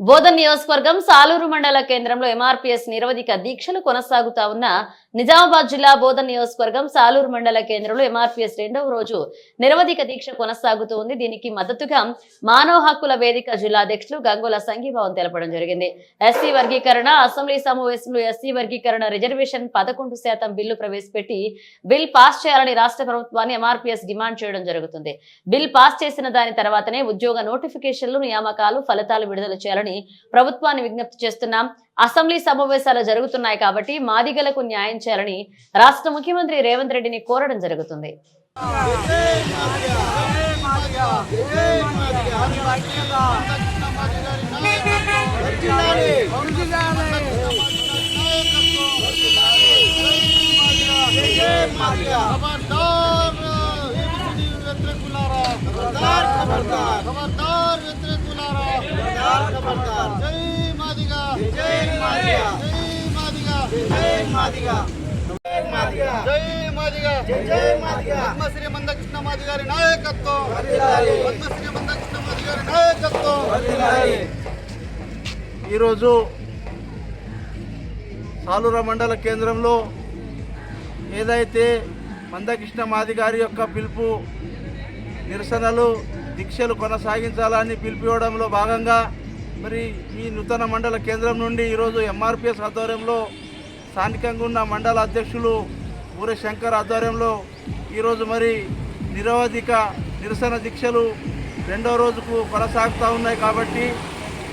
బోధన్ నియోజకవర్గం సాలూరు మండల కేంద్రంలో ఎంఆర్పీఎస్ నిరవధిక దీక్షలు కొనసాగుతా ఉన్న నిజామాబాద్ జిల్లా బోధన్ నియోజకవర్గం సాలూరు మండల కేంద్రంలో ఎంఆర్పీఎస్ రెండవ రోజు నిరవధిక దీక్ష కొనసాగుతూ ఉంది. దీనికి మద్దతుగా మానవ హక్కుల వేదిక జిల్లా అధ్యక్షులు గంగుల సంఘీభావం తెలపడం జరిగింది. ఎస్సీ వర్గీకరణ అసెంబ్లీ సమావేశంలో ఎస్సీ వర్గీకరణ రిజర్వేషన్ పదకొండు శాతం బిల్లు ప్రవేశపెట్టి బిల్ పాస్ చేయాలని రాష్ట్ర ప్రభుత్వాన్ని ఎంఆర్పీఎస్ డిమాండ్ చేయడం జరుగుతుంది. బిల్ పాస్ చేసిన దాని తర్వాతనే ఉద్యోగ నోటిఫికేషన్లు నియామకాలు ఫలితాలు విడుదల చేయాలని ప్రభుత్వాన్ని విజ్ఞప్తి చేస్తున్నాం. అసెంబ్లీ సమావేశాలు జరుగుతున్నాయి కాబట్టి మాదిగలకు న్యాయం చేయాలని రాష్ట్ర ముఖ్యమంత్రి రేవంత్ రెడ్డిని కోరడం జరుగుతుంది. ఖబర్దార్ ఏబిసిడి వ్యతిరేకులారా పద్మశ్రీ మందకృష్ణ మాది గారి నాయకత్వం పద్మశ్రీ మందకృష్ణ మాది గారి నాయకత్వం ఈరోజు సాలూర మండల కేంద్రంలో ఏదైతే మందకృష్ణ మాది గారి యొక్క పిలుపు నిరసనలు దీక్షలు కొనసాగించాలని పిలిపివ్వడంలో భాగంగా మరి ఈ నూతన మండల కేంద్రం నుండి ఈరోజు ఎంఆర్పిఎస్ ఆధ్వర్యంలో స్థానికంగా ఉన్న మండల అధ్యక్షులు ఊరే శంకర్ ఆధ్వర్యంలో ఈరోజు మరి నిరవధిక నిరసన దీక్షలు రెండో రోజుకు కొనసాగుతూ ఉన్నాయి కాబట్టి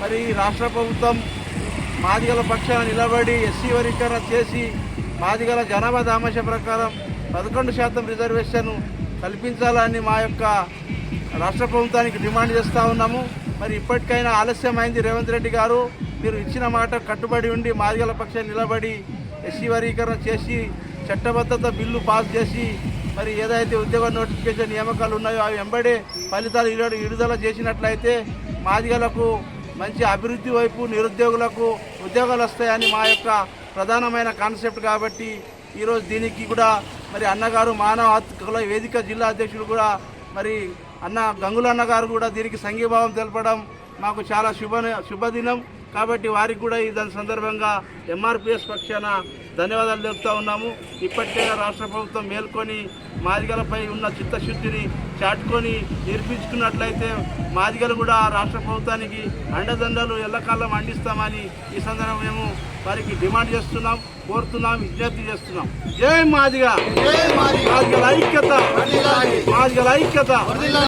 మరి రాష్ట్ర ప్రభుత్వం మాదిగల పక్షాన నిలబడి ఎస్సీ వర్గీకరణ చేసి మాదిగల జనాభా దామాష ప్రకారం పదకొండు శాతం రిజర్వేషన్ కల్పించాలని మా యొక్క రాష్ట్ర ప్రభుత్వానికి డిమాండ్ చేస్తూ ఉన్నాము. మరి ఇప్పటికైనా ఆలస్యమైంది రేవంత్ రెడ్డి గారు. మీరు ఇచ్చిన మాట కట్టుబడి ఉండి మాదిగల పక్షం నిలబడి ఎస్సీ వర్గీకరణ చేసి చట్టబద్ధత బిల్లు పాస్ చేసి మరి ఏదైతే ఉద్యోగ నోటిఫికేషన్ నియామకాలు ఉన్నాయో అవి వెంబడే ఫలితాలు విడుదల- విడుదల చేసినట్లయితే మాదిగలకు మంచి అభివృద్ధి వైపు నిరుద్యోగులకు ఉద్యోగాలు వస్తాయని మా యొక్క ప్రధానమైన కాన్సెప్ట్ కాబట్టి ఈరోజు దీనికి కూడా మరి అన్నగారు మానవ హక్కుల వేదిక జిల్లా అధ్యక్షుడు కూడా మరి అన్న గంగుల అన్నగారు కూడా దీనికి సంఘీభావం తెలపడం మాకు చాలా శుభ శుభదినం. కాబట్టి వారికి కూడా ఈ దాని సందర్భంగా ఎంఆర్పిఎస్ పక్షాన ధన్యవాదాలు తెలుపుతా ఉన్నాము. ఇప్పటికైనా రాష్ట్ర ప్రభుత్వం మేల్కొని మాదిగలపై ఉన్న చిత్తశుద్ధిని చాటుకొని నిర్పించుకున్నట్లయితే మాదిగలు కూడా రాష్ట్ర ప్రభుత్వానికి అండదండలు ఎల్లకాలం అందిస్తామని ఈ సందర్భంగా మేము వారికి డిమాండ్ చేస్తున్నాం కోరుతున్నాం విజ్ఞప్తి చేస్తున్నాం. జై మాదిగా. మాదిగల ఐక్యత. మాదిగల ఐక్యత.